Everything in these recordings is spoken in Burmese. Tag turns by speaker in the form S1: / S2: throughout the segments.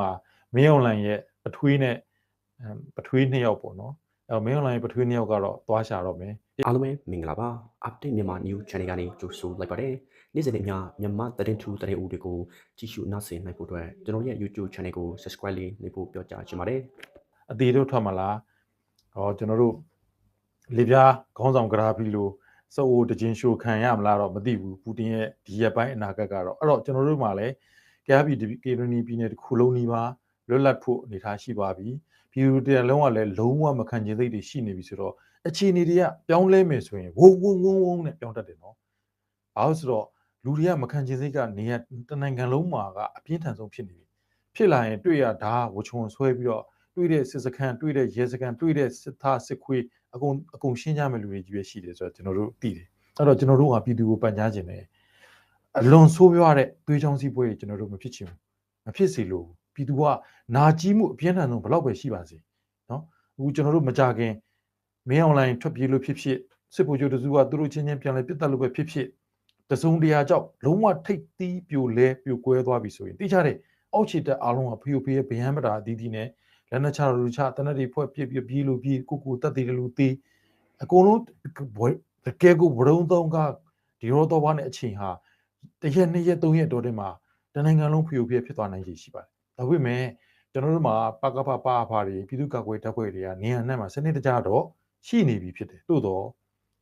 S1: လုံးဟာမင်းအွန်လိုင်းရဲ့ပထွေးနဲ့ပထွေးနှစ်ယောက်ပေါ့နော်အဲမင်းအွန်လိုင်းပထွေးနှစ်ယောက်ကတော့သွားရှာတော့မယ်
S2: အားလုံးပဲမင်္ဂလာပါ update မြန်မာ new channel ကနေကြိုဆိုလိုက်ပါတယ်နေ့စဉ်နေ့မျှမြန်မာသတင်းထူးသတင်းဦးတွေကိုကြည့်ရှုနားဆင်နိုင်ဖို့အတွက်ကျွန်တော်ရဲ့ YouTube channel ကို subscribe လေးလုပ်ဖို့ပြောကြားချင်ပါတယ်
S1: အသေးတို့ထွက်မလားဟောကျွန်တော်တို့လေပြားခေါင်းဆောင်ဂရာဖီလိုစုပ်အိုတခြင်းရှိုခံရမလားတော့မသိဘူးပူတင်ရဲ့ဒီရက်ပိုင်းအနာဂတ်ကတော့အဲ့တော့ကျွန်တော်တို့မှလည်း ကယားပြည်ကေရနီပြည်နယ်တစ်ခုလုံးနီးပါလွတ်လပ်ဖို့အနေထားရှိပါပြီပြည်သူတရားလုံးကလည်းလုံးဝမခံချင်စိတ်တွေရှိနေပြီဆိုတော့အခြေအနေတွေကပြောင်းလဲမယ်ဆိုရင်ဝုံဝုံဝုံဝုံနဲ့ပြောင်းတတ်တယ်နော်ဘာလို့ဆိုတော့လူတွေကမခံချင်စိတ်ကနေရတနိုင်ငံလုံးမှာကအပြင်းထန်ဆုံးဖြစ်နေပြီဖြစ်လာရင်တွေ့ရဓာဝချုံဆွဲပြီးတော့တွေ့တဲ့စစ်စခန်းတွေ့တဲ့ရဲစခန်းတွေ့တဲ့စစ်သားစစ်ခွေးအကုန်အကုန်ရှင်းကြမဲ့လူတွေကြီးပဲရှိတယ်ဆိုတော့ကျွန်တော်တို့သိတယ်အဲ့တော့ကျွန်တော်တို့ကပြည်သူကိုပန်ကြားခြင်းတယ် အလွန်ဆိုးရွားတဲ့သွေးချောင်းစီးပွဲတွေကျွန်တော်တို့မဖြစ်ချင်ဘူးမဖြစ်စေလို့ပြည်သူကနာကြီးမှုအပြင်းထန်ဆုံးဘလောက်ပဲရှိပါစေနော်အခုကျွန်တော်တို့မကြခင်မင်းအွန်လိုင်းထွက်ပြေးလို့ဖြစ်ဖြစ်စစ်ဗိုလ်ချုပ်တစုကသူတို့ချင်းချင်းပြန်လဲပြစ်တက်လို့ပဲဖြစ်ဖြစ်တစုံတရာကြောင့်လုံးဝထိတ်သီးပြိုလဲပြိုကွဲသွားပြီဆိုရင်တိကျတဲ့အောက်ခြေတက်အားလုံးကဖီယိုဖီရဲ့ဗယံပတာအသီးသီးနဲ့လက်နက်ချလူချတနက်တွေဖွဲ့ပြစ်ပြပြေးလို့ပြေးကိုကိုတက်သေးတယ်လို့သေးအကုန်လုံးတကယ်ကိုဘရုံသုံးကဒီရောတော့ဘာနဲ့အချိန်ဟာ တရက်နှစ်ရက်သုံးရက်တော့တင်မှာတနိုင်ငံလုံးဖီယိုဖီဖြစ်သွားနိုင်ခြေရှိပါတယ်ဒါပေမဲ့ကျွန်တော်တို့မှာပကပပါဖာတွေပြည်သူ့ကာကွယ်တပ်ဖွဲ့တွေကနေရာနဲ့မှာစနစ်တကျတော့ရှိနေပြီဖြစ်တယ်သို့တော့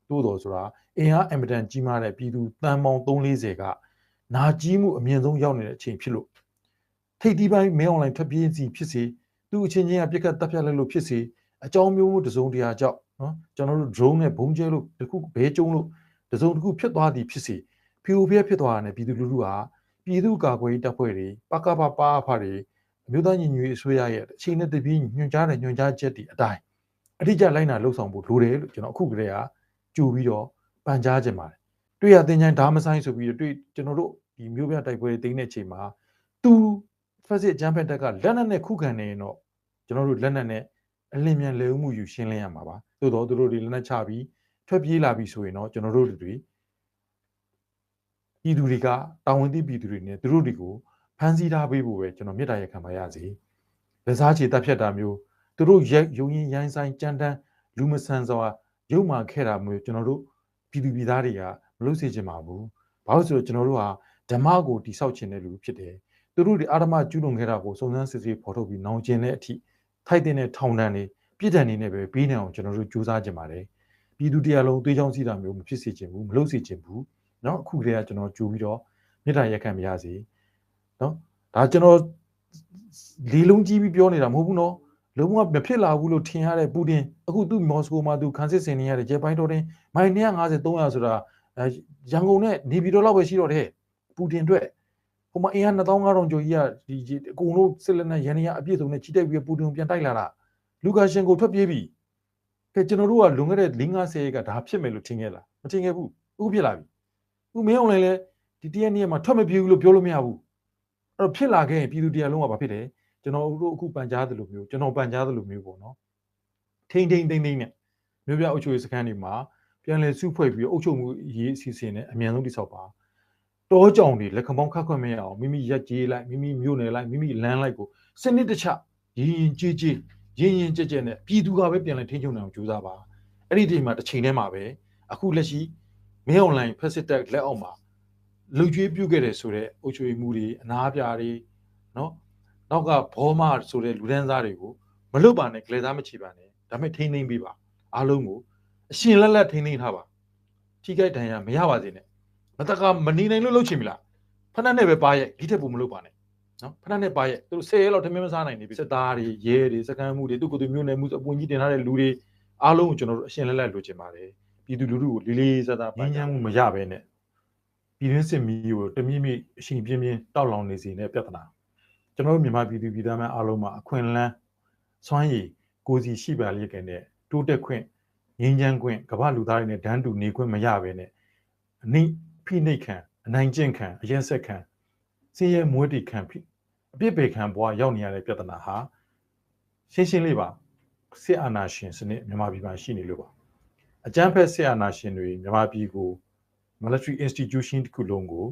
S1: သို့တော့ဆိုတာအင်အားအင်မတန်ကြီးမားတဲ့ပြည်သူတန်ပေါင်း340ကနာကြီးမှုအမြင့်ဆုံးရောက်နေတဲ့အချိန်ဖြစ်လို့ထိပ်တီးပိုင်းမင်းအွန်လိုင်းထွက်ပြေးစီဖြစ်စေသူအချင်းချင်းကပြက်ကတ်တပ်ဖြတ်လိုက်လို့ဖြစ်စေအကြောင်းမျိုးမျိုးတစုံတရာကြောင့်နော်ကျွန်တော်တို့ drone နဲ့ဘုံကျဲလို့တခုဘဲကျုံလို့တစုံတစ်ခုဖြစ်သွားသည်ဖြစ်စေ ဖြူပြက်ဖြစ်သွားတာနဲ့ပြည်သူလူထုဟာပြည်သူ့ကာကွယ်ရေးတပ်ဖွဲ့တွေပကပပါဖာတွေအမျိုးသားညီညွတ်ရေးအစိုးရရဲ့အချိန်နဲ့တပြေးညွှန်ကြားတဲ့ညွှန်ကြားချက်တွေအတိုင်းအတိအကျလိုက်နာလှုပ်ဆောင်ဖို့လိုတယ်လို့ကျွန်တော်အခုကတည်းကကြိုပြီးတော့ပန်ကြားခြင်းပါတယ်တွေ့ရတင်ချိုင်းဓာမဆိုင်ဆိုပြီးတွေ့ကျွန်တော်တို့ဒီမျိုးပြတိုက်ပွဲတွေတင်းတဲ့ချိန်မှာသူဖက်စစ်အကြမ်းဖက်တပ်ကလက်နက်နဲ့ခုခံနေရင်တော့ကျွန်တော်တို့လက်နက်နဲ့အလင်းမြန်လဲမှုယူရှင်းလင်းရမှာပါသို့တော့သူတို့ဒီလက်နက်ချပြီးထွက်ပြေးလာပြီဆိုရင်တော့ကျွန်တော်တို့တွေ ပြည်သူတွေကတာဝန်သိပြည်သူတွေနဲ့သူတို့တွေကိုဖမ်းဆီးထားပေးဖို့ပဲကျွန်တော်မေတ္တာရက်ခံပါရစေလက်စားချေတပ်ဖြတ်တာမျိုးသူတို့ရက်ယုံရင်ရိုင်းဆိုင်ကြမ်းတမ်းလူမဆန်စွာရုပ်မာခဲ့တာမျိုးကျွန်တော်တို့ပြည်သူပြည်သားတွေကမလုပ်စေချင်ပါဘူးဘာလို့ဆိုတော့ကျွန်တော်တို့ဟာဓမ္မကိုတိဆောက်ခြင်းတဲ့လူဖြစ်တယ်သူတို့ဒီအာရမကျူးလွန်ခဲ့တာကိုစုံစမ်းစစ်ဆေးဖော်ထုတ်ပြီးနောင်ကျင်တဲ့အထိထိုက်တဲ့ထောင်ဒဏ်တွေပြစ်ဒဏ်တွေနဲ့ပဲပြီးနေအောင်ကျွန်တော်တို့ကြိုးစားကြပါတယ်ပြည်သူတရားလုံးသွေးချောင်းစီးတာမျိုးမဖြစ်စေချင်ဘူးမလုပ်စေချင်ဘူး နော်အခုတည်းကကျွန်တော်ကြူပြီးတော့မေတ္တာရက်ခံပါရစေနော်ဒါကျွန်တော်လေးလုံးကြီးပြီးပြောနေတာမဟုတ်ဘူးနော်လုံးဝမဖြစ်လာဘူးလို့ထင်ရတဲ့ပူတင်အခုသူ့မော်စကိုမှာသူခန်းစစ်ဆင်နေရတဲ့ဂျပိုင်းတော်တင်မိုင်250 300ဆိုတာရန်ကုန်နဲ့နေပြည်တော်လောက်ပဲရှိတော့တဲ့ပူတင်အတွက်ဟိုမှာအင်အား2500ကျော်ကြီးကဒီအကုန်လုံးစစ်လက်နက်ရန်ရအပြည့်စုံနဲ့ကြီးတိုက်ပြီးပူတင်ပြန်တိုက်လာတာလူကာရှင်ကိုထွက်ပြေးပြီကဲကျွန်တော်တို့ကလွန်ခဲ့တဲ့5 50ရက်ကဒါဖြစ်မယ်လို့ထင်ခဲ့လားမထင်ခဲ့ဘူးအခုဖြစ်လာပြီ ဥမင်းအောင်လည်းလေဒီတရက်နေ့မှာထွက်မပြေးဘူးလို့ပြောလို့မရဘူးအဲ့တော့ဖြစ်လာခဲ့ရင်ပြည်သူတရားလုံးကဘာဖြစ်တယ်ကျွန်တော်တို့အခုပန်ကြားသလိုမျိုးကျွန်တော်ပန်ကြားသလိုမျိုးပေါ့နော်ထိမ့်ထိမ့်သိမ့်သိမ့်နဲ့မြို့ပြအုပ်ချုပ်ရေးစခန်းတွေမှာပြန်လည်စုဖွဲ့ပြီးအုပ်ချုပ်မှုရေးအစီအစဉ်နဲ့အမြန်ဆုံးတိစောက်ပါတောကြောင်တွေလက်ခံပေါင်းခတ်ခွင့်မရအောင်မိမိရက်ကြေးလိုက်မိမိမြို့နယ်လိုက်မိမိလမ်းလိုက်ကိုစနစ်တကျရင်းရင်ကြေးကြေးရင်းရင်ကြက်ကြက်နဲ့ပြည်သူကပဲပြန်လည်ထိန်းချုပ်နိုင်အောင်ကြိုးစားပါအဲ့ဒီဒီမှာတစ်ချိန်တည်းမှာပဲအခုလက်ရှိ မင်းအွန်လိုင်းဖက်စစ်တက်လက်အောက်မှာလူကျွေးပြုတ်ခဲ့တယ်ဆိုတော့အုပ်ချုပ်မှုတွေအနာပြားတွေနော်နောက်ကဘောမဆိုတဲ့လူဒန်းစားတွေကိုမလွတ်ပါနဲ့ကလေးသားမချီပါနဲ့ဒါပေမဲ့ထိန်းသိမ်းပေးပါအားလုံးကိုအရှင်လက်လက်ထိန်းသိမ်းထားပါထိခိုက်ဒဏ်ရာမရပါစေနဲ့မတကမနေနိုင်လို့လုပ်ချင်ပြီလားဖဏနဲ့ပဲပါရဲ့ဒီထက်ပိုမလုပ်ပါနဲ့နော်ဖဏနဲ့ပါရဲ့သူတို့10ရက်လောက်ထမင်းမစားနိုင်နေပြီစစ်သားတွေရဲတွေစကန်မှုတွေသူကိုယ်သူမျိုးနယ်မှုအပွင့်ကြီးတင်ထားတဲ့လူတွေအားလုံးကိုကျွန်တော်တို့အရှင်လက်လက်လိုချင်ပါတယ် ပြည်သူလူထုကိုလေးလေးစားစားပန်းချမ်းမှုမရဘဲနဲ့ပြည်တွင်းစစ်မီးကိုတမြင့်မြင့်အရှင်ပြင်းပြင်းတောက်လောင်နေစေတဲ့ပြဿနာကျွန်တော်တို့မြန်မာပြည်သူပြည်သားများအားလုံးမှာအခွင့်အလမ်းစွမ်းရည်ကိုစီရှိပါလိမ့်တဲ့တိုးတက်ခွင့်ငြိမ်းချမ်းခွင့်ကမ္ဘာလူသားတွေနဲ့ဒန်းတူနေခွင့်မရဘဲနဲ့အနိဖိနှိတ်ခံအနိုင်ကျင့်ခံအရက်ဆက်ခံစင်းရဲမွေးတီခံဖိအပြစ်ပေခံဘဝရောက်နေရတဲ့ပြဿနာဟာရှင်းရှင်းလေးပါစစ်အာဏာရှင်စနစ်မြန်မာပြည်မှာရှိနေလို့ပါ အကြမ်းဖက်စစ်အာဏာရှင်တွေမြန်မာပြည်ကို military institution တစ်ခုလုံးကို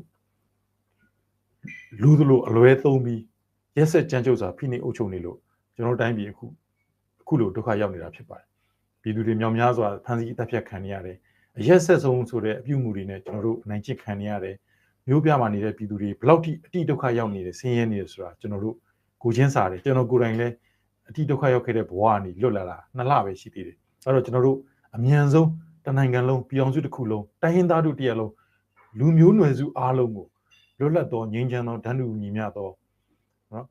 S1: လူသလိုအလွဲသုံးပြီးရက်ဆက်ကြမ်းကြုတ်စွာဖိနှိပ်အုပ်ချုပ်နေလို့ကျွန်တော်တို့တိုင်းပြည်အခုအခုလိုဒုက္ခရောက်နေတာဖြစ်ပါတယ်ပြည်သူတွေမြောက်များစွာဖမ်းဆီးတပ်ဖြတ်ခံနေရတယ်အရက်ဆက်ဆုံးဆိုတဲ့အပြုအမူတွေနဲ့ကျွန်တော်တို့နိုင်ကျင့်ခံနေရတယ်မျိုးပြမှာနေတဲ့ပြည်သူတွေဘယ်လောက်ထိအတိဒုက္ခရောက်နေတယ်ဆင်းရဲနေတယ်ဆိုတာကျွန်တော်တို့ကိုချင်းစားတယ်ကျွန်တော်ကိုယ်တိုင်လည်းအတိဒုက္ခရောက်ခဲ့တဲ့ဘဝကနေလွတ်လာတာနှစ်လပဲရှိသေးတယ်အဲ့တော့ကျွန်တော်တို့ အမြန်ဆုံးတနိုင်ငံလုံးပြည်အောင်စုတစ်ခုလုံးတိုင်းရင်းသားတို့တရက်လုံးလူမျိုးနွယ်စုအားလုံးကိုလွတ်လပ်သောငြိမ်းချမ်းသောဓာတ်တူညီမျှသောနော်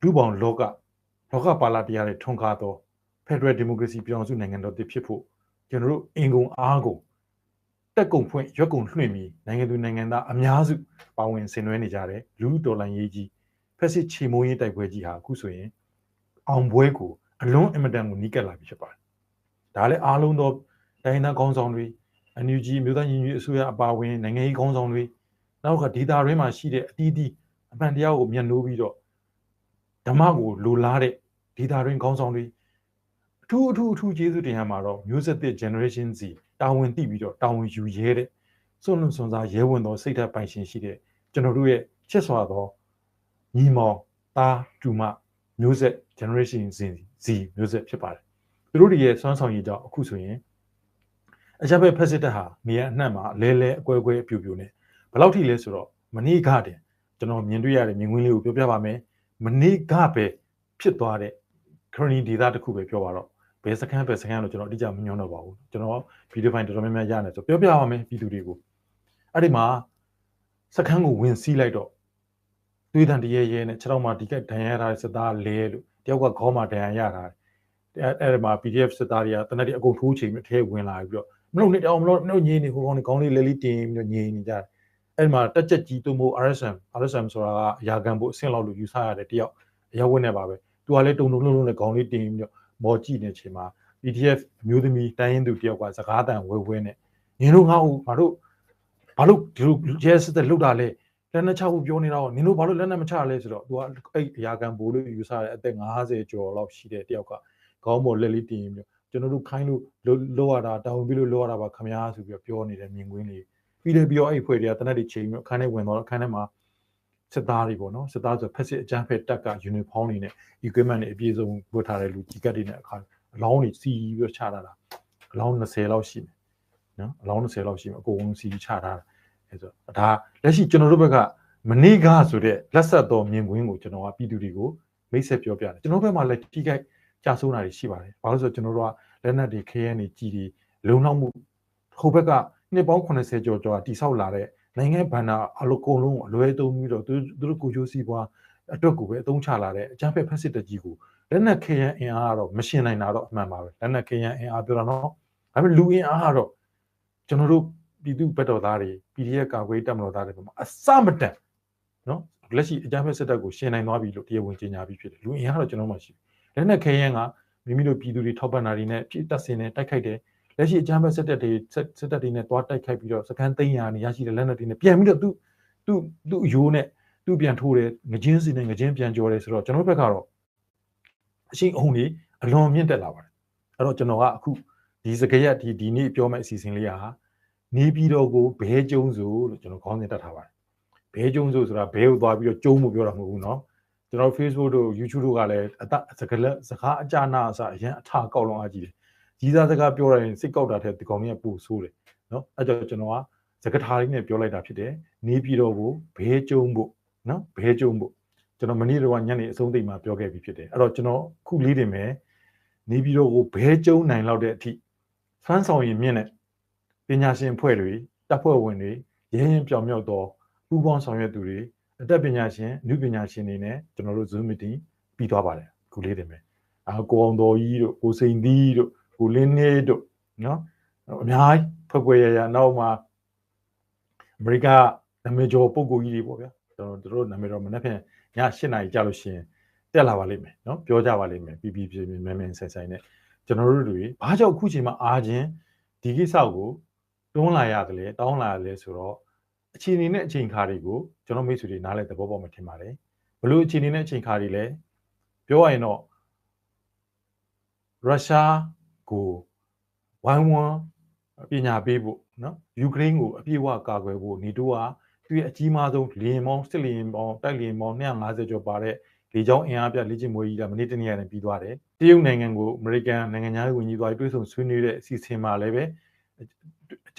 S1: လူပေါင်းလောကလောကပါလာတရားတွေထွန်းကားသော Federal Democracy ပြည်အောင်စုနိုင်ငံတော်တည်ဖြစ်ဖို့ကျွန်တော်တို့အင်ကုန်အားကုန်တက်ကုံဖွင့်ရွက်ကုံလွှင့်ပြီးနိုင်ငံသူနိုင်ငံသားအများစုပါဝင်ဆင်နွှဲနေကြတယ်လူဒေါ်လာရေးကြီးဖက်စစ်ချေမိုးရေးတိုက်ပွဲကြီးဟာအခုဆိုရင်အောင်ပွဲကိုအလွန်အင်မတန်ကိုနီးကပ်လာပြီဖြစ်ပါတယ် ဒါလည်းအားလုံးသောတိုင်းသားခေါင်းဆောင်တွေ NUG မြို့သားညီညွတ်အစိုးရအပါအဝင်နိုင်ငံရေးခေါင်းဆောင်တွေနောက်ကဒေတာရင်းမှာရှိတဲ့အတီးတီးအမှန်တရားကိုမျက်နှိုးပြီးတော့ဓမ္မကိုလိုလားတဲ့ဒေတာရင်းခေါင်းဆောင်တွေအထူးအထူးအထူးကျေးဇူးတင်ရမှာတော့မျိုးဆက်သစ် generation Z တာဝန်သိပြီးတော့တာဝန်ယူရဲတဲ့စွန့်လွန်စွန်စားရဲဝင်သောစိတ်ဓာတ်ပိုင်ရှင်ရှိတဲ့ကျွန်တော်တို့ရဲ့ချစ်စွာသောညီမောင်သားတူမမျိုးဆက် generation Z Z မျိုးဆက်ဖြစ်ပါတယ် သူတို့တွေရဲ့စွမ်းဆောင်ရည်ကြောင့်အခုဆိုရင်အကြမ်းဖက်ဖက်စစ်တပ်ဟာနေရာအနှံ့မှာလဲလဲအကွဲကွဲအပြူပြူနဲ့ဘယ်လောက်ထိလဲဆိုတော့မနေ့ကတည်းကျွန်တော်မြင်တွေ့ရတဲ့မြင်ကွင်းလေးကိုပြောပြပါမယ်မနေ့ကပဲဖြစ်သွားတဲ့ crony data တစ်ခုပဲပြောပါတော့ဘယ်စကန်ပဲစကန်လို့ကျွန်တော်အတိအကျမညွှန်းတော့ပါဘူးကျွန်တော်ဗီဒီယိုဖိုင်တော်တော်များများရနေဆိုပြောပြပါမယ်ပြည်သူတွေကိုအဲ့ဒီမှာစကန်ကိုဝင်စီးလိုက်တော့သွေးတန်တရေရဲနဲ့ခြေထောက်မှာဒီကဒဏ်ရာရတဲ့စစ်သားလဲလို့တယောက်ကခေါင်းမှာဒဏ်ရာရတာ အဲ့အဲ့ဒီမှာ PDF စစ်သားတွေကတနက်တည်းအကုန်ထိုးချိန်ပြီးထဲဝင်လာပြီးတော့မလို့နဲ့တောင်မလို့မလို့ညင်းနေဟိုကောင်းနေကောင်းလေးလဲလေးတင်ပြီးတော့ညင်းနေကြတယ်အဲ့ဒီမှာတက်ချက်ကြီးသူ့မို့ RSM RSM ဆိုတာကအရာခံဖို့အဆင့်လောက်လို့ယူဆရတဲ့တယောက်အရောက်ဝင်နေပါပဲသူကလည်းတုံတုံလုံးလုံးနဲ့ခေါင်းလေးတင်ပြီးတော့မော်ကြည့်နေချိန်မှာ PDF အမျိုးသမီးတိုင်းရင်းသူတယောက်ကစကားတန်ဝဲဝဲနဲ့နင်တို့ငါ့ကိုဘာလို့ဘာလို့ဒီလိုရဲစစ်တဲ့လောက်တာလဲလက်နဲ့ချဖို့ပြောနေတာတော့နင်တို့ဘာလို့လက်နဲ့မချလဲဆိုတော့ तू ကအဲ့အရာခံဘိုးလို့ယူဆတဲ့အသက်50ကျော်လောက်ရှိတဲ့တယောက်က ခေါင်းပေါ်လက်လေးတင်ပြီးကျွန်တော်တို့ခိုင်းလို့လောရတာတောင်းပြီးလို့လောရတာပါခမားဆိုပြီးတော့ပြောနေတဲ့မြင်ကွင်းလေးပြီးတယ်ပြောအဲ့ဖွဲ့တွေကတနက်တွေချိန်ပြီးအခန်းထဲဝင်တော့အခန်းထဲမှာစစ်သားတွေပေါ့နော်စစ်သားဆိုဖက်စစ်အကြမ်းဖက်တပ်က uniform တွေနဲ့ equipment တွေအပြည့်စုံဝတ်ထားတဲ့လူကြီးကတ်တွေနဲ့အခါအလောင်းတွေစီးပြီးတော့ချထားတာအလောင်း20လောက်ရှိမယ်နော်အလောင်း20လောက်ရှိမယ်အကုန်လုံးစီးချထားတာအဲဆိုဒါလက်ရှိကျွန်တော်တို့ဘက်ကမနေ့ကဆိုတဲ့လက်ဆက်တော်မြင်ကွင်းကိုကျွန်တော်ကပြည်သူတွေကိုမိတ်ဆက်ပြောပြတယ်ကျွန်တော်ဘက်မှာလည်းထိခိုက် ကြာဆုံးတာတွေရှိပါတယ်ဘာလို့ဆိုတော့ကျွန်တော်တို့ကလက်နက်တွေခရဲနေကြီးတွေလုံလောက်မှုဟိုဘက်ကနှစ်ပေါင်း80ကျော်ကျော်တိဆောက်လာတဲ့နိုင်ငံဘဏ္ဍာအလိုကုန်လုံးကိုအလွဲသုံးပြီးတော့သူတို့ကိုချိုးစီးပွားအတွက်ကိုပဲအသုံးချလာတဲ့အကြမ်းဖက်ဖက်စစ်တကြီးကိုလက်နက်ခဲယမ်းအင်အားကတော့မရှင်နိုင်တာတော့အမှန်ပါပဲလက်နက်ခဲယမ်းအင်အားပြောတာနော်ဒါပေမဲ့လူအင်အားကတော့ကျွန်တော်တို့ပြည်သူဘက်တော်သားတွေ PDF ကာကွယ်တပ်မတော်သားတွေမှာအစမတန်နော်လက်ရှိအကြမ်းဖက်စစ်တပ်ကိုရှင်နိုင်သွားပြီလို့တရားဝင်ကြေညာပြီးဖြစ်တယ်လူအင်အားကတော့ကျွန်တော်မှရှိတယ် လက်နက်ခဲယမ်းကမိမိတို့ပြည်သူတွေထောက်ပံ့တာတွေနဲ့ပြည်တပ်စင်နဲ့တိုက်ခိုက်တယ်လက်ရှိအကြမ်းဖက်စစ်တပ်တွေစစ်တပ်တွေနဲ့တွားတိုက်ခိုက်ပြီးတော့စကန်သိန်းရာနေရရှိတဲ့လက်နက်တွေနဲ့ပြန်ပြီးတော့သူသူသူအယိုးနဲ့သူပြန်ထိုးတယ်ငကြင်းစီနဲ့ငကြင်းပြန်ကြော်တယ်ဆိုတော့ကျွန်တော်ဘက်ကတော့အရှိန်အဟုန်ကြီးအလွန်မြင့်တက်လာပါတယ်အဲ့တော့ကျွန်တော်ကအခုဒီစကရက်ဒီဒီနေ့ပြောမယ့်အစီအစဉ်လေးဟာနေပြည်တော်ကိုဘဲကျုံစုလို့ကျွန်တော်ခေါင်းစဉ်တက်ထားပါတယ်ဘဲကျုံစုဆိုတာဘဲကိုသွားပြီးတော့ကျုံမှုပြောတာမဟုတ်ဘူးเนาะ ကျွန်တော် Facebook တို့ YouTube တို့ကလည်းအတစကလက်စကားအကြနာအစအရင်အထာကောက်လုံးအားကြီးတယ်ကြီးစားစကားပြောရရင်စိတ်ကောက်တာထက်ဒီကောင်ကြီးကပိုဆိုးတယ်နော်အဲ့တော့ကျွန်တော်ကစကထာလေးနဲ့ပြောလိုက်တာဖြစ်တယ်နေပြည်တော်ကိုဘဲကျုံဖို့နော်ဘဲကျုံဖို့ကျွန်တော်မနေ့တော့ညနေအဆုံးသိမှပြောခဲ့ပြီးဖြစ်တယ်အဲ့တော့ကျွန်တော်ခုလေးတင်မယ်နေပြည်တော်ကိုဘဲကျုံနိုင်လောက်တဲ့အထိဖန်ဆောင်ရင်မြင့်တဲ့ပညာရှင်အဖွဲ့တွေတပ်ဖွဲ့ဝင်တွေရင်းရင်ပြောင်မြောက်သောပူးပေါင်းဆောင်ရွက်သူတွေ အတတ်ပညာရှင်အနုပညာရှင်တွေနဲ့ကျွန်တော်တို့ Zoom meeting ပြီးသွားပါတယ်ခုလေးတင်မယ်အာကိုအောင်တော်ကြီးတို့ကိုစိန်သီးတို့ကိုလင်းနေတို့နော်အများကြီးဖွဲ့ဖွဲ့ရရနောက်မှာအမေရိကနာမည်ကျော်ပုဂ္ဂိုလ်ကြီးတွေပေါ့ဗျာကျွန်တော်တို့နာမည်တော့မနေ့ဖြန်ည8နာရီကြာလို့ရှိရင်တက်လာပါလိမ့်မယ်နော်ပြောကြပါလိမ့်မယ်ပြီးပြီးပြင်းပြင်းမဲမဲဆိုင်ဆိုင်နဲ့ကျွန်တော်တို့တွေဘာကြောင့်အခုချိန်မှာအားချင်းဒီကိစ္စကိုတွန်းလာရတယ်လေတောင်းလာရတယ်ဆိုတော့ အခြေအနေနဲ့အချိန်ခါတွေကိုကျွန်တော်မိတ်ဆွေတွေနားလဲသဘောပေါက်မှထင်ပါတယ်ဘလို့အခြေအနေနဲ့အချိန်ခါတွေလဲပြောရရင်တော့ရုရှားကိုဝိုင်းဝန်းပညာပေးဖို့နော်ယူကရိန်းကိုအပြည့်အဝကာကွယ်ဖို့နေတိုးကသူရဲ့အကြီးမားဆုံးလီယင်မောင်းစစ်လီယင်မောင်းတိုက်လီယင်မောင်း250ကျော်ပါတဲ့လေကြောင်းအင်အားပြလေ့ကျင့်ပွဲကြီးကမနေ့တနေ့ကလည်းပြီးသွားတယ်တရုတ်နိုင်ငံကိုအမေရိကန်နိုင်ငံသားဝင်ကြီးသွားပြီးတွေ့ဆုံဆွေးနွေးတဲ့အစီအစဉ်မှာလည်းပဲအ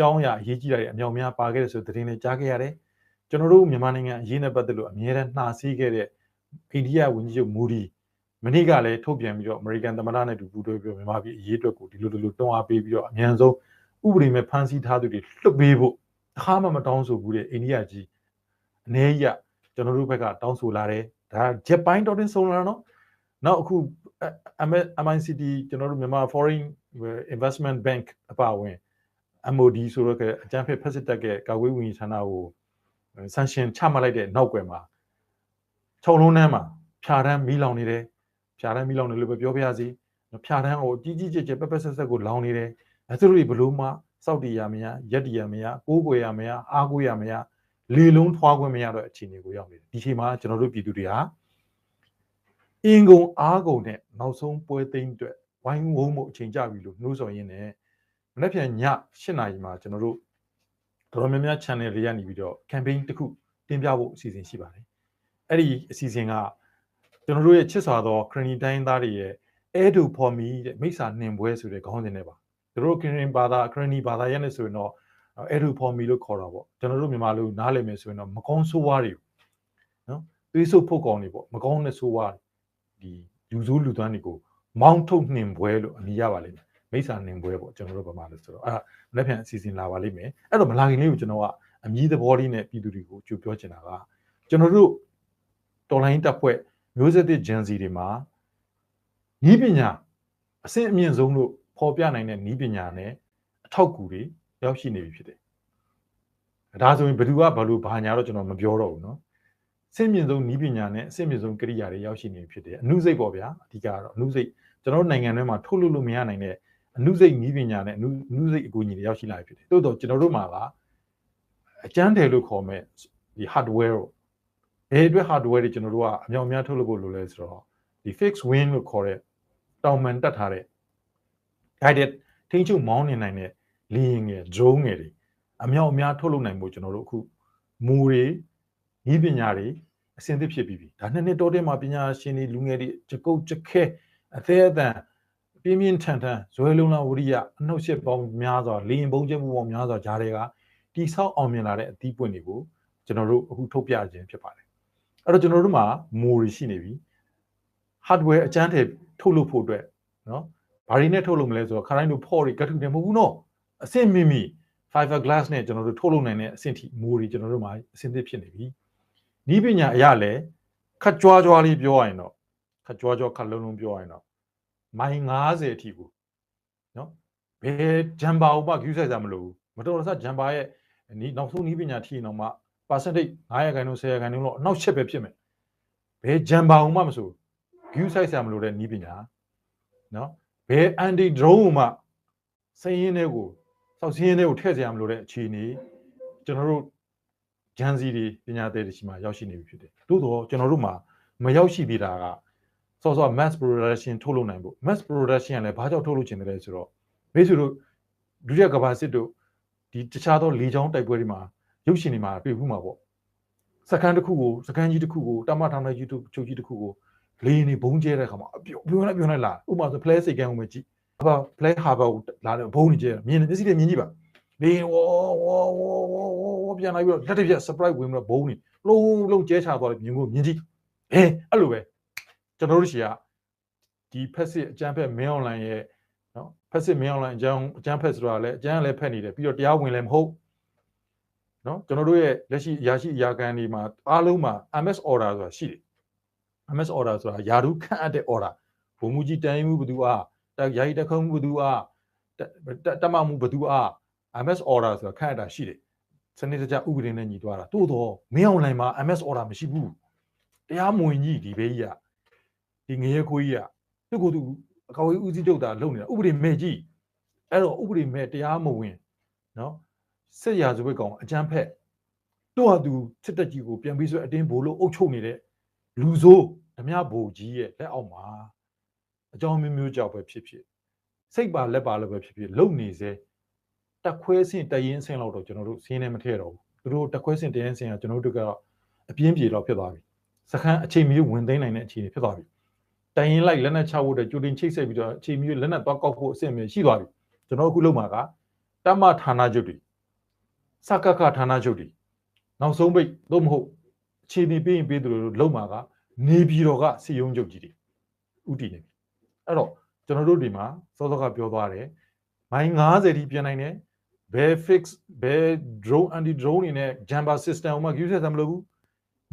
S1: ကြောင်းအရာအရေးကြီးတာတွေအမြောက်များပါခဲ့တယ်ဆိုတဲ့သတင်းလေးကြားခဲ့ရတယ်ကျွန်တော်တို့မြန်မာနိုင်ငံအရေးနဲ့ပတ်သက်လို့အမြဲတမ်းနှာစီးခဲ့တဲ့အိန္ဒိယဝန်ကြီးချုပ်မူဒီမနေ့ကလည်းထုတ်ပြန်ပြီးတော့အမေရိကန်သမ္မတနဲ့တူပူးတွဲပြီးတော့မြန်မာပြည်အရေးအတွက်ကိုဒီလိုဒီလိုတွန်းအားပေးပြီးတော့အမြန်ဆုံးဥပဒေမဲ့ဖမ်းဆီးထားသူတွေလွှတ်ပေးဖို့အခါမှမတောင်းဆိုဘူးတဲ့အိန္ဒိယကြီးအနေရကျွန်တော်တို့ဘက်ကတောင်းဆိုလာတယ်ဒါဂျက်ပိုင်းတော်တင်ဆုံးလာနော်နောက်အခု MICT ကျွန်တော်တို့မြန်မာ Foreign Investment Bank အပါအဝင် MOD ဆိုတော့ကအကြံဖက်ဖက်စစ်တက်ကကာကွယ်ဝင်ကြီးဌာနကိုဆန်ရှင်ချမှတ်လိုက်တဲ့နောက်ွယ်မှာခြုံလုံးနှမ်းမှာဖြာတန်းမီးလောင်နေတယ်ဖြာတန်းမီးလောင်နေလို့ပဲပြောပြရစီဖြာတန်းကိုကြီးကြီးကျယ်ကျယ်ပက်ပက်ဆက်ဆက်ကိုလောင်နေတယ်အဲသူတို့တွေဘလို့မှစောက်တီရမရရက်တီရမရကိုးကွယ်ရမရအားကိုးရမရလေလုံးထွားခွင့်မရတော့အခြေအနေကိုရောက်နေတယ်ဒီချိန်မှာကျွန်တော်တို့ပြည်သူတွေဟာအင်ကုံအားကုံနဲ့နောက်ဆုံးပွဲသိမ်းအတွက်ဝိုင်းဝုန်းမှုအချိန်ကြပြီလို့နှိုးဆော်ရင်းနဲ့ မနေ့ပြန်ည8နာရီမှာကျွန်တော်တို့တော်တော်များများ channel တွေကနေပြီးတော့ campaign တစ်ခုတင်ပြဖို့အစီအစဉ်ရှိပါတယ်အဲ့ဒီအစီအစဉ်ကကျွန်တော်တို့ရဲ့ချစ်စွာသောခရနီတိုင်းသားတွေရဲ့ air to for me တဲ့မိစ္ဆာနှင်ပွဲဆိုတဲ့ခေါင်းစဉ်နဲ့ပါသူတို့ခရင်ဘာသာခရနီဘာသာရဲ့နဲ့ဆိုရင်တော့ air to for me လို့ခေါ်တာပေါ့ကျွန်တော်တို့မြန်မာလူနားလည်မယ်ဆိုရင်တော့မကောင်းဆိုးဝါးတွေနော်သွေးဆုပ်ဖို့ကောင်းနေပေါ့မကောင်းတဲ့ဆိုးဝါးဒီလူဆိုးလူသွမ်းတွေကိုမောင်းထုတ်နှင်ပွဲလို့အမည်ရပါလိမ့်မယ် မိစ္ဆာနှင်ပွဲပေါ့ကျွန်တော်တို့ဗမာလို့ဆိုတော့အဲ့ဒါလက်ဖြန်အစီအစဉ်လာပါလိမ့်မယ်အဲ့တော့မလာခင်လေးကိုကျွန်တော်ကအမည်သဘောလေးနဲ့ပြည်သူတွေကိုကြိုပြောချင်တာကကျွန်တော်တို့တော်လိုင်းတပ်ဖွဲ့မျိုးဆက်သစ်ဂျန်စီတွေမှာဤပညာအဆင့်အမြင့်ဆုံးလို့ဖော်ပြနိုင်တဲ့ဤပညာနဲ့အထောက်အကူတွေရောက်ရှိနေပြီဖြစ်တယ်ဒါဆိုရင်ဘယ်သူကဘာလို့ဘာညာတော့ကျွန်တော်မပြောတော့ဘူးเนาะအဆင့်မြင့်ဆုံးဤပညာနဲ့အဆင့်မြင့်ဆုံးကိရိယာတွေရောက်ရှိနေပြီဖြစ်တယ်အနုစိတ်ပေါ့ဗျာအဓိကတော့အနုစိတ်ကျွန်တော်တို့နိုင်ငံထဲမှာထုတ်လုပ်လို့မရနိုင်တဲ့ အနုစိတ်ဤပညာနဲ့အနုအနုစိတ်အကူအညီတွေရောက်ရှိလာပြီဖြစ်တယ်တိုးတော့ကျွန်တော်တို့မှာကအကျန်းတယ်လို့ခေါ်မဲ့ဒီ hardware ကိုဘယ်အတွက် hardware တွေကျွန်တော်တို့ကအမြောက်အများထုတ်လုပ်ဖို့လိုလဲဆိုတော့ဒီ fixed wing လို့ခေါ်တဲ့တောင်မှန်တက်ထားတဲ့ guided ထိန်းချုပ်မောင်းနေနိုင်တဲ့လေယာဉ်ငယ် drone ငယ်တွေအမြောက်အများထုတ်လုပ်နိုင်ဖို့ကျွန်တော်တို့အခုမူတွေဤပညာတွေအဆင်သင့်ဖြစ်ပြီးပြီဒါနှစ်နှစ်တောထဲမှာပညာရှင်တွေလူငယ်တွေကြကုတ်ကြခဲအသေးအတန် ပြင်းပြင်းထန်ထန်ဇွဲလုံးလာဝရိယအနှုတ်ရှက်ပေါင်းများစွာလေရင်ပုံကျမှုပေါင်းများစွာဂျားတွေကတိဆောက်အောင်မြင်လာတဲ့အသီးပွင့်တွေကိုကျွန်တော်တို့အခုထုတ်ပြခြင်းဖြစ်ပါတယ်အဲ့တော့ကျွန်တော်တို့မှာမိုတွေရှိနေပြီ hardware အကျန်းထည်ထုတ်လုပ်ဖို့အတွက်နော်ဘာတွေနဲ့ထုတ်လုပ်မလဲဆိုတော့ခရိုင်းတို့ဖော့တွေကတ်ထုတယ်မဟုတ်ဘူးနော်အဆင့်မိမိ fiber glass နဲ့ကျွန်တော်တို့ထုတ်လုပ်နိုင်တဲ့အဆင့်ထိမိုတွေကျွန်တော်တို့မှာအဆင့်သစ်ဖြစ်နေပြီဤပညာအရလည်းခက်ကြွားကြွားလေးပြောရရင်တော့ခက်ကြွားကြွားခက်လုံးလုံးပြောရရင်တော့ မိုင်90အထိကိုနော်ဘယ်ဂျမ်ဘာဥပဂယူဆိုင်စားမလို့မတော်တဆဂျမ်ဘာရဲ့နီးနောက်ဆုံးနီးပညာထိအောင်မှ percentage 900ခန်းလုံး1000ခန်းလုံးတော့အနောက်ချက်ပဲဖြစ်မယ်ဘယ်ဂျမ်ဘာဥမှမဆိုဂယူဆိုင်စားမလို့တဲ့နီးပညာနော်ဘယ် anti drone ဥမှစည်ရင်းတွေကိုစောက်စည်ရင်းတွေကိုထည့်စရာမလိုတဲ့အခြေအနေကျွန်တော်တို့ဂျန်စီတွေပညာသည်တွေရှိမှရောက်ရှိနေပြီဖြစ်တယ်သို့တော့ကျွန်တော်တို့မှာမရောက်ရှိသေးတာက စောစော mass production ထုတ်လုပ်နိုင်ဖို့ mass production ကလည်းဘာကြောင့်ထုတ်လုပ်ချင်တယ်လဲဆိုတော့မိတ်ဆွေတို့ဒုတိယကမ္ဘာစစ်တို့ဒီတခြားသောလေချောင်းတိုက်ပွဲတွေမှာရုပ်ရှင်တွေမှာတွေ့ဘူးမှာပေါ့စကန်တစ်ခုကိုစကန်ကြီးတစ်ခုကိုတမထောင်လိုက်ကြီးတို့ချုပ်ကြီးတစ်ခုကိုလေနေဘုံကျဲတဲ့ခါမှာအပြုံပြုံလိုက်ပြုံလိုက်လာဥပမာဆို play စိတ်ကန်းဝင်ကြည့်ဘာ play harbor ကိုလာတဲ့ဘုံနေကျဲမြင်နေမျက်စိတွေမြင်ကြည့်ပါလေဝေါ်ဝေါ်ဝေါ်ဝေါ်ဝေါ်ပြန်လာပြီးတော့လက်တစ်ပြက် surprise ဝင်ပြီးတော့ဘုံနေလုံးလုံးကျဲချသွားတယ်မြင်ကိုမြင်ကြည့်အဲအဲ့လိုပဲ ကျွန်တော်တို့ရှိကဒီဖက်စစ်အကြမ်းဖက်မင်းအွန်လိုင်းရဲ့နော်ဖက်စစ်မင်းအွန်လိုင်းအကြမ်းအကြမ်းဖက်ဆိုတာလည်းအကြမ်းလည်းဖက်နေတယ်ပြီးတော့တရားဝင်လည်းမဟုတ်နော်ကျွန်တော်တို့ရဲ့လက်ရှိရာရှိအရာခံတွေမှာအားလုံးမှာ MS order ဆိုတာရှိတယ် MS order ဆိုတာယာရုခန့်အပ်တဲ့ order ဘုံမူကြီးတန်ရင်မှုဘသူအားယာယီတခုံးမှုဘသူအားတမမှုဘသူအား MS order ဆိုတာခန့်အပ်တာရှိတယ်စနစ်တကျဥပဒေနဲ့ညီသွားတာတိုးတော့မင်းအောင်လိုင်းမှာ MS order မရှိဘူးတရားမဝင်ကြီးဒီဘေးကြီးက ဒီငရဲခွေးကြီးကသူ့ကိုယ်သူအကောက်ဦးစီးချုပ်တာလုပ်နေတာဥပဒေမဲ့ကြီးအဲ့တော့ဥပဒေမဲ့တရားမဝင်နော်စစ်ရာဇဝတ်ကောင်အကြမ်းဖက်တို့ဟာသူစစ်တပ်ကြီးကိုပြန်ပြီးဆိုအတင်းဘိုးလို့အုပ်ချုပ်နေတဲ့လူဆိုးဓမြဘိုလ်ကြီးရဲ့လက်အောက်မှာအကြောင်းမျိုးမျိုးကြောက်ပဲဖြစ်ဖြစ်စိတ်ပါလက်ပါလည်းပဲဖြစ်ဖြစ်လုံနေစေတက်ခွဲစင်တရင်အဆင်လောက်တော့ကျွန်တော်တို့စင်းနေမထည့်တော့ဘူးသူတို့တက်ခွဲစင်တရင်အဆင်ကကျွန်တော်တို့ကအပြင်းပြေတော့ဖြစ်သွားပြီစစခန်းအချိန်မျိုးဝင်သိမ်းနိုင်တဲ့အခြေအနေဖြစ်သွားပြီ တိုင်ရင်လိုက်လက်နက်ချဖို့အတွက်ကြိုတင်ချိတ်ဆက်ပြီးတော့အချိန်မျိုးလက်နက်သွားကောက်ဖို့အဆင့်မျိုးရှိသွားပြီကျွန်တော်အခုလုပ်မှာကတမ္မဌာနချုပ်တွေစကကဌာနချုပ်တွေနောက်ဆုံးပိတ်သို့မဟုတ်အခြေအနေပေးရင်ပေးသလိုလုပ်မှာကနေပြည်တော်ကစီယုံချုပ်ကြီးတွေဥတီနေပြီအဲ့တော့ကျွန်တော်တို့ဒီမှာစောစောကပြောသွားတယ်မိုင်း90ထိပြန်နိုင်တယ်ဘယ် fix ဘယ် drone anti drone တွေနဲ့ jumper system ဥမာ use ဆက်မလုပ်ဘူး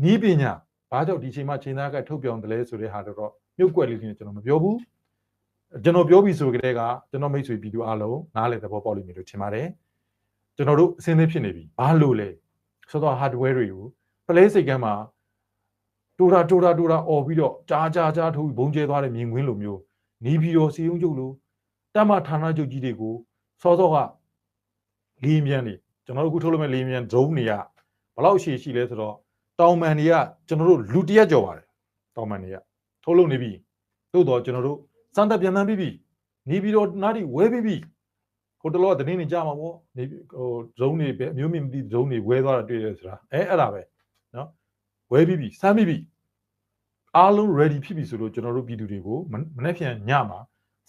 S1: နီးပညာဘာကြောင့်ဒီချိန်မှာချိန်သားကထုတ်ပြောင်းတယ်လဲဆိုတဲ့ဟာတော့ မြုပ်ကွက်လေးတွေကျွန်တော်မပြောဘူးကျွန်တော်ပြောပြီးဆိုကြတဲ့ကကျွန်တော်မိတ်ဆွေပြည်သူအားလုံးနားလည်သဘောပေါက်လိမ့်မယ်လို့ထင်ပါတယ်ကျွန်တော်တို့အစင်းသင်းဖြစ်နေပြီဘာလို့လဲဆိုတော့ hardware တွေကို play စိတ်ကမ်းမှာတိုတာတိုတာတိုတာអော်ပြီးတော့ကြားကြားကြားထိုးပြီးဘုံကျဲသွားတဲ့မြင်ကွင်းလိုမျိုးနေပြီးတော့စီယုံချုပ်လို့တမဌာနချုပ်ကြီးတွေကိုစောစောကလီးမြန်နေကျွန်တော်တို့အခုထုတ်လို့မဲ့လီးမြန် drone တွေကဘယ်လောက်ရှည်ရှိလဲဆိုတော့တောင်မန်တွေကကျွန်တော်တို့လူတရက်ကြော်ပါတယ်တောင်မန်တွေက ထုတ်လို့နေပြီသို့တော့ကျွန်တော်တို့စမ်းသက်ပြန်တန်းပြီးပြီနေပြီးတော့နားဒီဝဲပြီးပြီဟိုတလောကတင်းနေကြမှာပေါ့နေဟို drone တွေပဲအမျိုးမျိုးမသိ drone တွေဝဲသွားတာတွေ့ရဆိုတာအဲအဲ့ဒါပဲနော်ဝဲပြီးပြီစမ်းပြီးပြီအားလုံး ready ဖြစ်ပြီဆိုလို့ကျွန်တော်တို့ပြည်သူတွေကိုမမနေ့ပြန်ညမှာ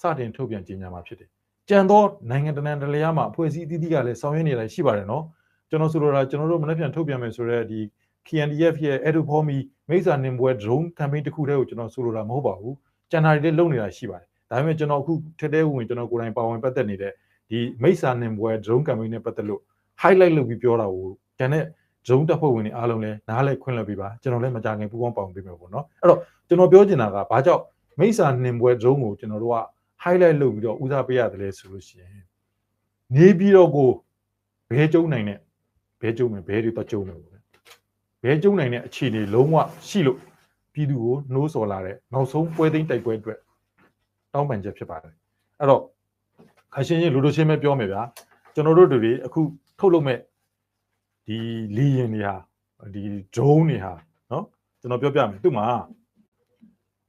S1: စတင်ထုတ်ပြန်ကြေညာမှာဖြစ်တယ်ကြံသောနိုင်ငံတကာတလျားမှာအဖွဲ့အစည်းအသီးသီးကလည်းဆောင်ရွက်နေတာရှိပါတယ်နော်ကျွန်တော်ဆိုလိုတာကျွန်တော်တို့မနေ့ပြန်ထုတ်ပြန်မယ်ဆိုတော့ဒီ KNDF ရဲ့ Eduformi မိစ္ဆာနင်ပွဲ drone campaign တစ်ခုတည်းကိုကျွန်တော်ဆိုလိုတာမဟုတ်ပါဘူးကျန်တာတွေလည်းလုပ်နေတာရှိပါတယ်ဒါပေမဲ့ကျွန်တော်အခုထက်တဲဝင်ကျွန်တော်ကိုယ်တိုင်ပါဝင်ပတ်သက်နေတဲ့ဒီမိစ္ဆာနင်ပွဲ drone campaign နဲ့ပတ်သက်လို့ highlight လုပ်ပြီးပြောတာကိုကျန်တဲ့ drone တပ်ဖွဲ့ဝင်တွေအားလုံးလည်းနားလည်ခွင့်လွှတ်ပေးပါကျွန်တော်လည်းမကြခင်ပူးပေါင်းပါဝင်ပေးမယ်ပေါ့နော်အဲ့တော့ကျွန်တော်ပြောချင်တာကဘာကြောင့်မိစ္ဆာနင်ပွဲ drone ကိုကျွန်တော်တို့က highlight လုပ်ပြီးတော့ဦးစားပေးရတယ်လဲဆိုလို့ရှိရင်နေပြီးတော့ကိုဘဲကျုံနိုင်တဲ့ဘဲကျုံမယ်ဘဲတွေတော့ကျုံမယ်ပေါ့ ဘဲကျုံနိုင်တဲ့အခြေအနေလုံးဝရှိလို့ပြည်သူကိုနှိုးဆော်လာတဲ့နောက်ဆုံးပွဲသိမ်းတိုက်ပွဲအတွက်တောင်းပန်ချက်ဖြစ်ပါတယ်အဲ့တော့ခါရှင်းချင်းလူတို့ချင်းပဲပြောမယ်ဗျာကျွန်တော်တို့တွေအခုထုတ်လုပ်မဲ့ဒီလီယင်တွေဟာဒီ drone တွေဟာเนาะကျွန်တော်ပြောပြမယ်သူ့မှာ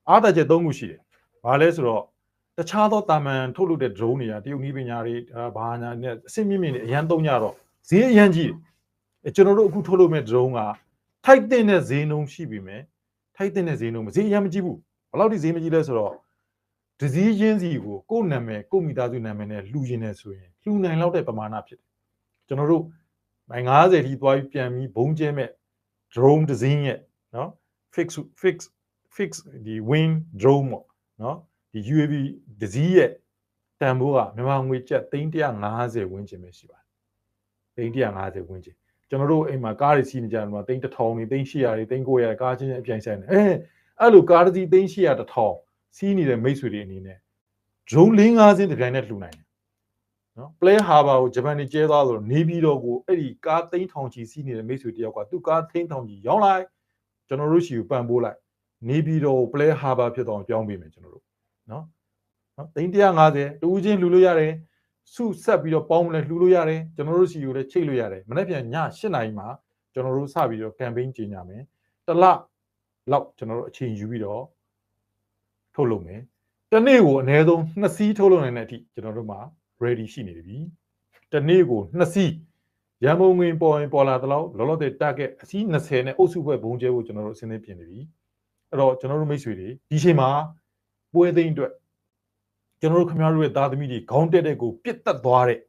S1: အားသာချက်၃ခုရှိတယ်ဘာလဲဆိုတော့တခြားသောတာမန်ထုတ်လုပ်တဲ့ drone တွေကတရုတ်နည်းပညာတွေဘာညာနဲ့အဆင့်မြင့်မြင့်တွေအရန်သုံးကြတော့ဈေးအရန်ကြီးတယ်အဲကျွန်တော်တို့အခုထုတ်လုပ်မဲ့ drone က ထိုက်တဲ့ဈေးနှုန်းရှိပြီမယ်ထိုက်တဲ့ဈေးနှုန်းမဈေးအရန်မကြီးဘူးဘယ်လောက်ထိဈေးမကြီးလဲဆိုတော့ဒဇီးချင်းစီကိုကိုယ့်နာမည်ကိုယ့်မိသားစုနာမည်နဲ့လှူခြင်းနဲ့ဆိုရင်လှူနိုင်လောက်တဲ့ပမာဏဖြစ်တယ်ကျွန်တော်တို့မိုင်90ထိသွားပြီးပြန်ပြီးဘုံကျဲမဲ့ drone ဒဇင်းရဲ့နော် fix fix fix ဒီ wing drone ပေါ့နော်ဒီ UAV ဒဇီးရဲ့တန်ဖိုးကမြန်မာငွေကျပ်350ဝန်းကျင်ပဲရှိပါတယ်350ဝန်းကျင် ကျွန်တော်တို့အိမ်မှာကားတွေစီးနေကြတယ်မှာ31000တွေ300တွေ300ကားချင်းချင်းအပြိုင်ဆိုင်နေအဲအဲ့လိုကားတစ်စီး300 1000စီးနေတဲ့မိတ်ဆွေတွေအနေနဲ့ drone 5စင်းတစ်ပြိုင်နဲ့လှူနိုင်တယ်နော် play harbor ကိုဂျပန်နေကျဲသွားဆိုတော့နေပြီးတော့ကိုအဲ့ဒီကား3000ချီစီးနေတဲ့မိတ်ဆွေတယောက်ကသူ့ကား3000ချီရောင်းလိုက်ကျွန်တော်တို့ရှိကိုပံ့ပိုးလိုက်နေပြီးတော့ play harbor ဖြစ်တော့ပြောင်းပေးမယ်ကျွန်တော်တို့နော်နော်သိန်း150တူးချင်းလှူလို့ရတယ် စုဆက်ပြီးတော့ပေါင်းလဲလှူလို့ရတယ်ကျွန်တော်တို့စီကိုလည်းချိတ်လို့ရတယ်မနေ့ပြန်ည8နာရီမှာကျွန်တော်တို့စပြီးတော့ campaign ကြီးညာမယ်တစ်လလောက်ကျွန်တော်တို့အချိန်ယူပြီးတော့ထုတ်လုပ်မယ်တနေ့ကိုအနည်းဆုံး2စီးထုတ်လုပ်နိုင်တဲ့အထိကျွန်တော်တို့မှာ ready ရှိနေပြီတနေ့ကို2စီးရန်ကုန်ငွေပေါ်ရင်ပေါ်လာသလောက်လောလောဆယ် target အစီး20နဲ့အုပ်စုဖွဲ့ဘုံကျဲဖို့ကျွန်တော်တို့အစင်းသင်းပြင်နေပြီအဲ့တော့ကျွန်တော်တို့မိတ်ဆွေတွေဒီချိန်မှာပွဲသိမ်းအတွက် ကျွန်တော်တို့ခင်ဗျားတို့ရဲ့သားသမီးတွေခေါင်းတက်တဲ့ကိုပြစ်တက်သွားတဲ့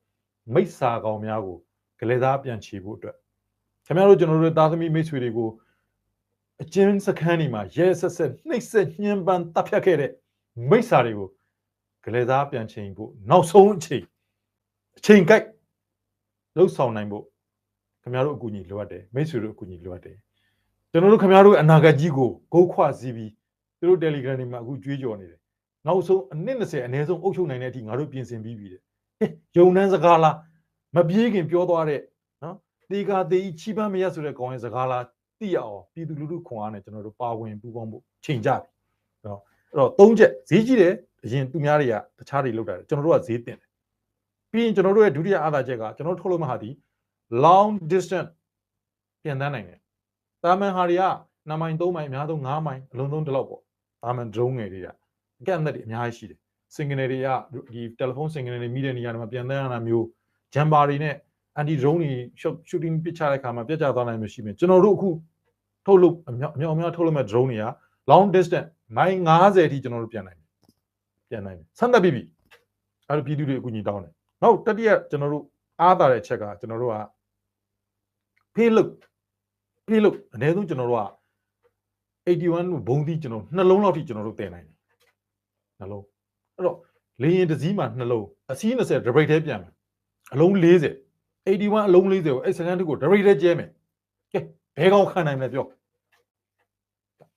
S1: မိစ္ဆာကောင်များကိုဂလဲသားပြန်ချီဖို့အတွက်ခင်ဗျားတို့ကျွန်တော်တို့သားသမီးမိတ်ဆွေတွေကိုအကျဉ်းစခန်းတွေမှာရဲဆက်ဆက်နှိပ်စက်ညှဉ်းပန်းတပ်ဖြတ်ခဲ့တဲ့မိစ္ဆာတွေကိုဂလဲသားပြန်ချိန်ဖို့နောက်ဆုံးအချိန်အချိန်ကိုက်လှုပ်ဆောင်နိုင်ဖို့ခင်ဗျားတို့အကူအညီလိုအပ်တယ်မိတ်ဆွေတို့အကူအညီလိုအပ်တယ်ကျွန်တော်တို့ခင်ဗျားတို့အနာဂတ်ကြီးကိုဂုတ်ခွစည်းပြီးသူတို့ Telegram တွေမှာအခုကြွေးကြော်နေတယ် နောက်ဆုံးအနည်း20အနည်းဆုံးအုပ်ချုပ်နိုင်တဲ့အထိငါတို့ပြင်ဆင်ပြီးပြီတဲ့ယုံနှန်းစကားလားမပြေးခင်ပြောသွားတဲ့နော်တေကာတေးချီးပန်းမရဆိုတဲ့ကောင်းရဲ့စကားလားသိရအောင်ပြည်သူလူထုခွန်အားနဲ့ကျွန်တော်တို့ပါဝင်ပူးပေါင်းဖို့ချိန်ကြပြီနော်အဲ့တော့သုံးချက်ဈေးကြီးတယ်အရင်သူများတွေကတခြားတွေလောက်တာကျွန်တော်တို့ကဈေးတင်တယ်ပြီးရင်ကျွန်တော်တို့ရဲ့ဒုတိယအားသာချက်ကကျွန်တော်ထုတ်လို့မဟာဒီ long distance ပြန်တန်းနိုင်တယ်တာမန်ဟာတွေက2မိုင်3မိုင်အများဆုံး5မိုင်အလုံးစုံတစ်လောက်ပေါ့တာမန် drone ငယ်တွေက ကန့်သက်တွေအများကြီးရှိတယ်စင်ကနေတွေကဒီတယ်လီဖုန်းစင်ကနေတွေမိတဲ့နေရာတွေမှာပြန်တန်းရတာမျိုးဂျမ်ဘာတွေနဲ့အန်တီ drone တွေ shooting ပစ်ချတဲ့အခါမှာပြတ်ကျသွားနိုင်မျိုးရှိမယ်ကျွန်တော်တို့အခုထုတ်လို့အမြောက်အမြောက်အများထုတ်လို့မဲ့ drone တွေက long distance မိုင်90အထိကျွန်တော်တို့ပြန်နိုင်တယ်ပြန်နိုင်တယ်ဆန်းသက်ပြီးပြီအဲ့လိုပြည်သူတွေအကူအညီတောင်းတယ်နောက်တတိယကျွန်တော်တို့အားသာတဲ့အချက်ကကျွန်တော်တို့ကဖေးလုတ်ဖေးလုတ်အနည်းဆုံးကျွန်တော်တို့က81ဘုံသီးကျွန်တော်နှလုံးလောက်ထိကျွန်တော်တို့တင်နိုင်တယ် နှလုံးအဲ့တော့လေရင်တစ်စီးမှာနှလုံးအစီး20 debate ထဲပြန်မယ်အလုံး40 81အလုံး40ကိုအဲ့စကန်တစ်ကို debate ထဲကျဲမယ်ကဲဘဲကောင်ခံနိုင်မလဲပြော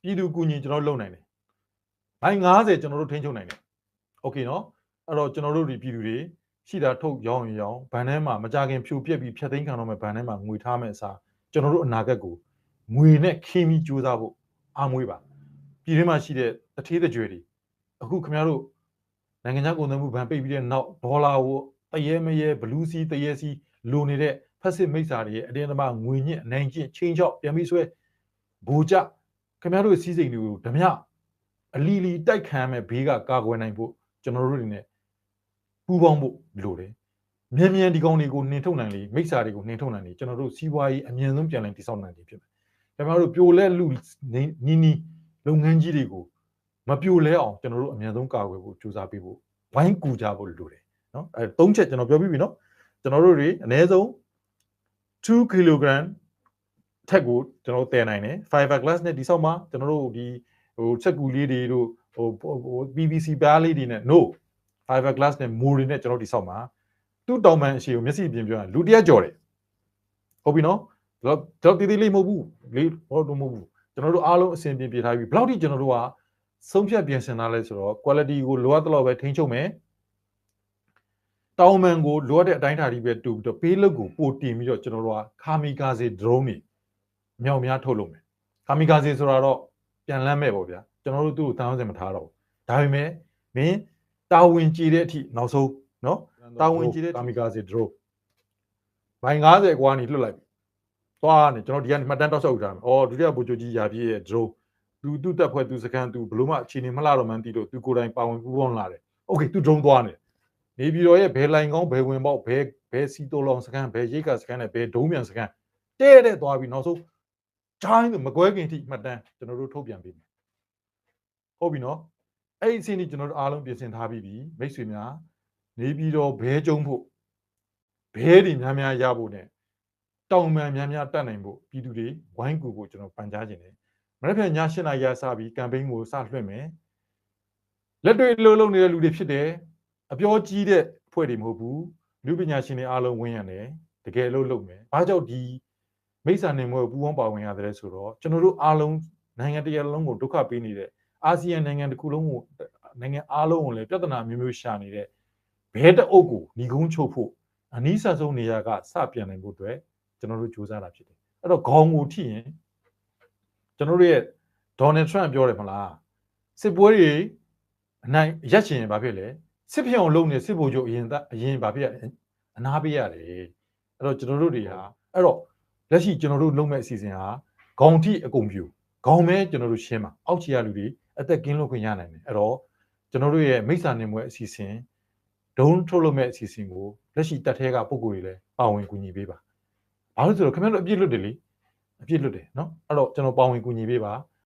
S1: ပြည်သူကူညီကျွန်တော်လုပ်နိုင်တယ်ဘိုင်း90ကျွန်တော်တို့ထိန်းချုပ်နိုင်တယ်โอเคနော်အဲ့တော့ကျွန်တော်တို့ဒီပြည်သူတွေရှိတာထုတ်ရောင်းရင်ရောင်းဘဏ်ထဲမှာမကြခင်ဖြိုပြက်ပြီးဖြတ်သိမ်းခံတော့မဲ့ဘဏ်ထဲမှာငွေထားမဲ့အစားကျွန်တော်တို့အနာဂတ်ကိုငွေနဲ့ခင်းပြီးကြိုးစားဖို့အားမွေးပါပြည်ထဲမှာရှိတဲ့တထေးတကြွယ်တွေ အခုခင်ဗျားတို့နိုင်ငံခြားကုန်သွယ်မှုဘဏ်ပိတ်ပြီးတဲ့နောက်ဒေါ်လာကိုတရဲမရဲဘလူးစီတရဲစီလိုနေတဲ့ဖက်စစ်မိတ်စာတွေရဲ့အတင်းအဓမ္မငွေညစ်အနိုင်ကျင့်ချင်းချောက်ပြန်ပြီးဆွဲဘူကြခင်ဗျားတို့စီးစိမ်တွေကိုဓမြအလီလီတိုက်ခံရမဲ့ဘေးကကာကွယ်နိုင်ဖို့ကျွန်တော်တို့တွေ ਨੇ ပူးပေါင်းဖို့လိုတယ်။မြန်မြန်ဒီကောင်တွေကိုနှင်ထုတ်နိုင်လေမိစ္ဆာတွေကိုနှင်ထုတ်နိုင်လေကျွန်တော်တို့စီးပွားရေးအမြန်ဆုံးပြန်လည်တည်ဆောက်နိုင်တယ်ဖြစ်မယ်။ကျွန်တော်တို့ပြိုလဲလူနီနီလုပ်ငန်းကြီးတွေကို မပြိုလဲအောင်ကျွန်တော်တို့အမြန်ဆုံးကာကွယ်ဖို့ကြိုးစားပေးဖို့ဝိုင်းကူကြဖို့လိုတယ်နော်။အဲသုံးချက်ကျွန်တော်ပြောပြီးပြီနော်။ကျွန်တော်တို့တွေအနည်းဆုံး2 kg ထက်ကိုကျွန်တော်တည်နိုင်တယ် fiber glass နဲ့ဒီဆောက်မှာကျွန်တော်တို့ဒီဟိုချက်ကူလေးတွေတို့ဟိုဟို PVC ပြားလေးတွေနဲ့ no fiber glass နဲ့ mold တွေနဲ့ကျွန်တော်ဒီဆောက်မှာသူ့တောင်ပန်အရှိကိုမျက်စိအပြင်ပြောရင်လူတရက်ကြော်တယ်ဟုတ်ပြီနော်တော့တော့တီးတီးလေးမဟုတ်ဘူးလေးဟုတ်တော့မဟုတ်ဘူးကျွန်တော်တို့အားလုံးအဆင်ပြေပြေထားပြီဘယ်လောက်ထိကျွန်တော်တို့က ဆုံးဖြတ်ပြင်ဆင်ထားလဲဆိုတော့ quality ကိုလိုအပ်တဲ့လောက်ပဲထိန်းချုပ်မယ်တောင်ပန်ကိုလိုအပ်တဲ့အတိုင်းအတာကြီးပဲတူပြီးတော့ပေးလုတ်ကိုပိုတင်ပြီးတော့ကျွန်တော်တို့ကခါမီကာစီ drone တွေမြောက်များထုတ်လုပ်မယ်ခါမီကာစီဆိုတာတော့ပြန်လန်းမဲ့ပေါ့ဗျာကျွန်တော်တို့သူ့ကိုတောင်းစင်မထားတော့ဘူးဒါပေမဲ့မင်းတာဝန်ကြည်တဲ့အထိနောက်ဆုံးနော်တာဝန်ကြည်တဲ့ကာမီကာစီ drone ဘိုင်90ကွာနေလွတ်လိုက်ပြီသွားနေကျွန်တော်ဒီကနေမှတ်တမ်းတောက်ဆောက်ထားမယ်အော်ဒုတိယဗိုလ်ချုပ်ကြီးရာပြည့်ရဲ့ drone သူသူ့တက်ဖွဲ့သူစကန်သူဘလို့မှအခြေအနေမလှတော့မှန်းသိလို့သူကိုယ်တိုင်ပါဝင်ပူးပေါင်းလာတယ်โอเคသူ drone သွားနေနေပြည်တော်ရဲ့ဘယ်လိုင်ကောင်းဘယ်ဝင်ပေါက်ဘယ်ဘယ်စီတိုလောင်စကန်ဘယ်ရိတ်ကစကန်နဲ့ဘယ်ဒုံးမြန်စကန်တဲ့တဲ့သွားပြီးနောက်ဆုံးချိုင်းမကွဲခင်ထိမှတ်တမ်းကျွန်တော်တို့ထုတ်ပြန်ပေးမယ်ဟုတ်ပြီနော်အဲ့ဒီအစီအစဉ်ကျွန်တော်တို့အားလုံးပြင်ဆင်ထားပြီးပြီမိတ်ဆွေများနေပြီးတော့ဘဲကျုံဖို့ဘဲတွေများများရဖို့ ਨੇ တောင်ပန်များများတက်နိုင်ဖို့ပြည်သူတွေဝိုင်းကူဖို့ကျွန်တော်ပန်ကြားခြင်းတယ် မနေ့ကည8နာရီရစပြီးကမ်ပိန်းကိုစလွှင့်မယ်လက်တွေ့လှုပ်လှုပ်နေတဲ့လူတွေဖြစ်တယ်အပြောကြီးတဲ့ဖွဲ့တွေမဟုတ်ဘူးလူပညာရှင်တွေအားလုံးဝင်းရတယ်တကယ်လို့လုပ်မယ်ဘာကြောင့်ဒီမိစ္ဆာနေမွေပူပေါင်းပါဝင်ရတယ်ဆိုတော့ကျွန်တော်တို့အားလုံးနိုင်ငံတကာလုံးကိုဒုက္ခပေးနေတဲ့အာဆီယံနိုင်ငံတစ်ခုလုံးကိုနိုင်ငံအားလုံးကိုလည်းပြဿနာမျိုးမျိုးရှာနေတဲ့ဘဲတအုပ်ကိုညီကုန်းချုပ်ဖို့အနည်းဆက်ဆုံးနေရာကစပြန်နိုင်ဖို့အတွက်ကျွန်တော်တို့စူးစမ်းတာဖြစ်တယ်အဲ့တော့ခေါင်းကိုထိရင် ကျွန်တော်တို့ရဲ့ဒေါ်နယ်ထရန့်ပြောတယ်မလားစစ်ပွဲတွေအနိုင်ရက်ချင်ရင်ဘာဖြစ်လဲစစ်ပြောင်လုံးနေစစ်ဗိုလ်ချုပ်အရင်အရင်ဘာဖြစ်ရအနာပေးရတယ်အဲ့တော့ကျွန်တော်တို့တွေဟာအဲ့တော့လက်ရှိကျွန်တော်တို့လုပ်မဲ့အစီအစဉ်ဟာခေါင်းထိအကုန်ပြူခေါင်းမဲကျွန်တော်တို့ရှင်းပါအောက်ခြေရလူတွေအသက်ကင်းလွတ်ခွင့်ရနိုင်တယ်အဲ့တော့ကျွန်တော်တို့ရဲ့မိစ္ဆာနေမွဲအစီအစဉ်ဒုံထုတ်လို့မဲ့အစီအစဉ်ကိုလက်ရှိတက်ထဲကပုံကိုယ်တွေလည်းပါဝင်ကူညီပေးပါဘာလို့ဆိုတော့ခင်ဗျားတို့အပြစ်လွတ်တယ်လေ အပြစ်လွတ်တယ်နော်အဲ့တော့ကျွန်တော်ပါဝင်ကူညီပေးပါ